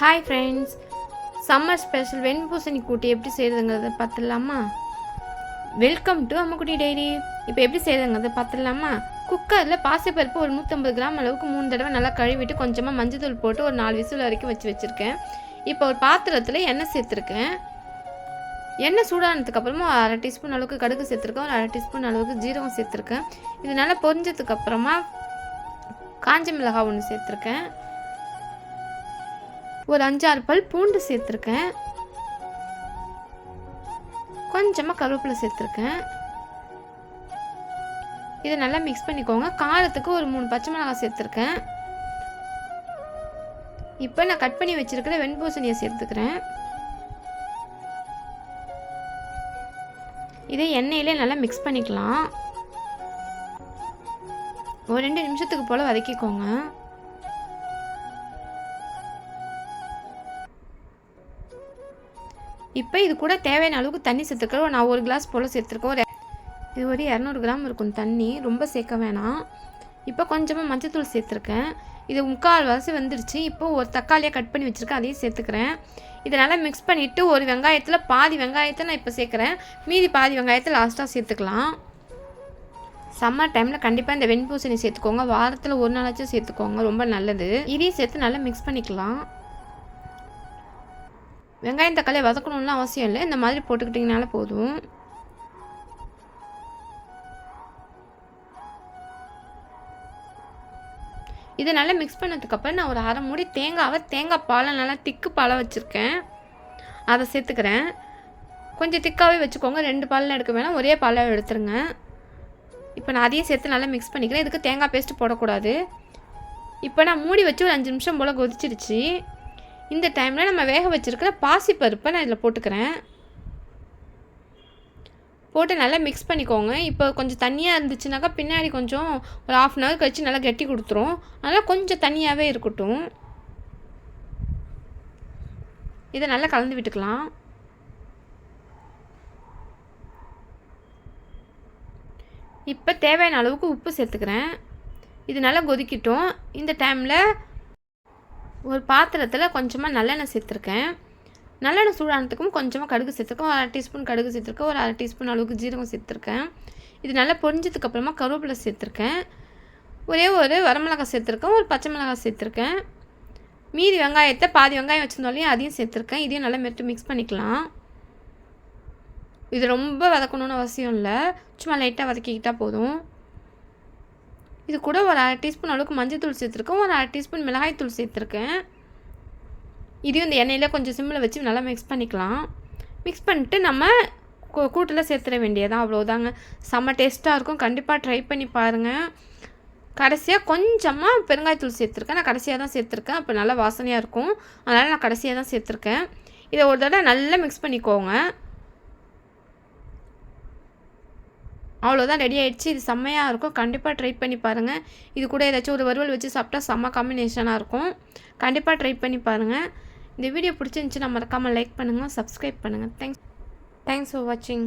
Hi friends summer special வெண்பூசணி கூட்டி எப்படி செய்கிறதுங்கிறத பார்த்துடலாமா வெல்கம் டு அம்மக்குட்டி டைரி இப்போ எப்படி செய்கிறதுங்கிறத பார்த்துடலாமா குக்கரில் பாசிப்பருப்பு ஒரு நூற்றம்பது கிராம் அளவுக்கு மூணு தடவை நல்லா கழுவிட்டு கொஞ்சமாக மஞ்சள் போட்டு ஒரு நாலு விசில் வரைக்கும் வச்சு வச்சுருக்கேன். இப்போ ஒரு பாத்திரத்தில் எண்ணெய் சேர்த்துருக்கேன். எண்ணெய் சூடானதுக்கு அப்புறமா அரை டீஸ்பூன் அளவுக்கு கடுகு சேர்த்துருக்கேன். ஒரு அரை டீஸ்பூன் அளவுக்கு ஜீரகம் சேர்த்துருக்கேன். இது நல்லா பொரிஞ்சதுக்கு அப்புறமா காஞ்ச மிளகாய் ஒன்று சேர்த்துருக்கேன். ஒரு அஞ்சாறு பல் பூண்டு சேர்த்துருக்கேன். கொஞ்சமாக கருவேப்பிலை சேர்த்துருக்கேன். இதை நல்லா மிக்ஸ் பண்ணிக்கோங்க. காரத்துக்கு ஒரு மூணு பச்சை மிளகாய் சேர்த்துருக்கேன். இப்போ நான் கட் பண்ணி வச்சுருக்கிற வெண்பூசணியை சேர்த்துக்கிறேன். இதை எண்ணெயிலே நல்லா மிக்ஸ் பண்ணிக்கலாம். ஒரு ரெண்டு நிமிஷத்துக்கு போல் வதக்கிக்கோங்க. இப்போ இது கூட தேவையான அளவுக்கு தண்ணி சேர்த்துக்கிறோம் நான் ஒரு கிளாஸ் போல் சேர்த்துருக்கேன். ஒரு இது ஒரு இரநூறு கிராம் இருக்கும் தண்ணி. ரொம்ப சேர்க்க வேணாம். இப்போ கொஞ்சமாக மஞ்சத்தூள் சேர்த்துருக்கேன். இது முக்கால் வாசி வந்துடுச்சு இப்போ ஒரு தக்காளியாக கட் பண்ணி வச்சுருக்கேன். அதையும் சேர்த்துக்கிறேன். இதை நல்லா மிக்ஸ் பண்ணிவிட்டு ஒரு வெங்காயத்தில் பாதி வெங்காயத்தை நான் இப்போ சேர்க்குறேன். மீதி பாதி வெங்காயத்தை லாஸ்ட்டாக சேர்த்துக்கலாம். சம்மர் டைமில் கண்டிப்பாக இந்த வெண்பூசணி சேர்த்துக்கோங்க. வாரத்தில் ஒரு நாளாச்சும் சேர்த்துக்கோங்க. ரொம்ப நல்லது. இதையும் சேர்த்து நல்லா மிக்ஸ் பண்ணிக்கலாம். வெங்காயம் தக்காளி வதக்கணும்லாம் அவசியம் இல்லை. இந்த மாதிரி போட்டுக்கிட்டிங்கனால போதும். இதை நல்லா மிக்ஸ் பண்ணதுக்கப்புறம் நான் ஒரு அரை மூடி தேங்காவை தேங்காய் பாலை நல்லா திக்கு பாலை வச்சுருக்கேன். அதை சேர்த்துக்கிறேன். கொஞ்சம் திக்காகவே வச்சுக்கோங்க. ரெண்டு பாலில் எடுக்க வேணாம். ஒரே பாலை எடுத்துருங்க. இப்போ நான் அதையும் சேர்த்து நல்லா மிக்ஸ் பண்ணிக்கிறேன். இதுக்கு தேங்காய் பேஸ்ட்டு போடக்கூடாது. இப்போ நான் மூடி வச்சு ஒரு அஞ்சு நிமிஷம் போல் கொதிச்சிருச்சு. இந்த டைமில் நம்ம வேக வச்சுருக்கிற பாசிப்பருப்பை நான் இதில் போட்டுக்கிறேன். போட்டு நல்லா மிக்ஸ் பண்ணிக்கோங்க. இப்போ கொஞ்சம் தண்ணியாக இருந்துச்சுனாக்கா பின்னாடி கொஞ்சம் ஒரு ஆஃப் அன் ஹவர் கழித்து நல்லா கட்டி கொடுத்துரும். அதனால் கொஞ்சம் தண்ணியாகவே இருக்கட்டும். இதை நல்லா கலந்து விட்டுக்கலாம். இப்போ தேவையான அளவுக்கு உப்பு சேர்த்துக்கிறேன். இது நல்லா கொதிக்கட்டும். இந்த டைமில் ஒரு பாத்திரத்தில் கொஞ்சமாக நல்லெண்ணெய் சேர்த்துருக்கேன். நல்லெண்ணெய் சூடானதுக்கும் கொஞ்சமாக கடுகு சேர்த்துருக்கேன். ஒரு அரை டீஸ்பூன் கடுகு சேர்த்துருக்கேன். ஒரு அரை டீஸ்பூன் அளவுக்கு ஜீரகம் சேர்த்துருக்கேன். இது நல்லா பொரிஞ்சதுக்கப்புறமா கருவேப்பிலை சேர்த்துருக்கேன். ஒரே ஒரு வரமிளகாய் சேர்த்துருக்கேன். ஒரு பச்சை மிளகாய் சேர்த்துருக்கேன். மீதி வெங்காயத்தை பாதி வெங்காயம் வச்சுருந்தோலையும் அதையும் சேர்த்துருக்கேன். இதையும் நல்லா மெட்டு மிக்ஸ் பண்ணிக்கலாம். இது ரொம்ப வதக்கணும்னு அவசியம் இல்லை. சும்மா லைட்டாக வதக்கிக்கிட்டால் போதும். இது கூட ஒரு அரை டீஸ்பூன் அளவுக்கு மஞ்சள் தூள் சேர்த்துருக்கேன். ஒரு அரை டீஸ்பூன் மிளகாய் தூள் சேர்த்துருக்கேன். இதையும் இந்த எண்ணெயில் கொஞ்சம் சிம்மில் வச்சு நல்லா மிக்ஸ் பண்ணிக்கலாம். மிக்ஸ் பண்ணிட்டு நம்ம கூட்டில் சேர்த்துட வேண்டியதான் அவ்வளோதாங்க செம்ம டேஸ்ட்டாக இருக்கும். கண்டிப்பாக ட்ரை பண்ணி பாருங்கள் கடைசியாக கொஞ்சமாக பெருங்காயத்தூள் சேர்த்துருக்கேன். நான் கடைசியாக தான் சேர்த்துருக்கேன். அப்போ நல்லா வாசனையாக இருக்கும். அதனால் நான் கடைசியாக தான் சேர்த்துருக்கேன். இதை ஒரு தடவை நல்லா மிக்ஸ் பண்ணிக்கோங்க. அவ்வளோதான் ரெடி ஆகிடுச்சு இது செம்மையாக இருக்கும். கண்டிப்பாக ட்ரை பண்ணி பாருங்கள் இது கூட ஏதாச்சும் ஒரு வறுவல் வச்சு சாப்பிட்டா செம்ம காம்பினேஷனாக இருக்கும். கண்டிப்பாக ட்ரை பண்ணி பாருங்கள் இந்த வீடியோ பிடிச்சிருந்துச்சுன்னா மறக்காமல் லைக் பண்ணுங்கள் சப்ஸ்கிரைப் பண்ணுங்கள் தேங்க்ஸ் தேங்க்ஸ் ஃபார் வாட்சிங்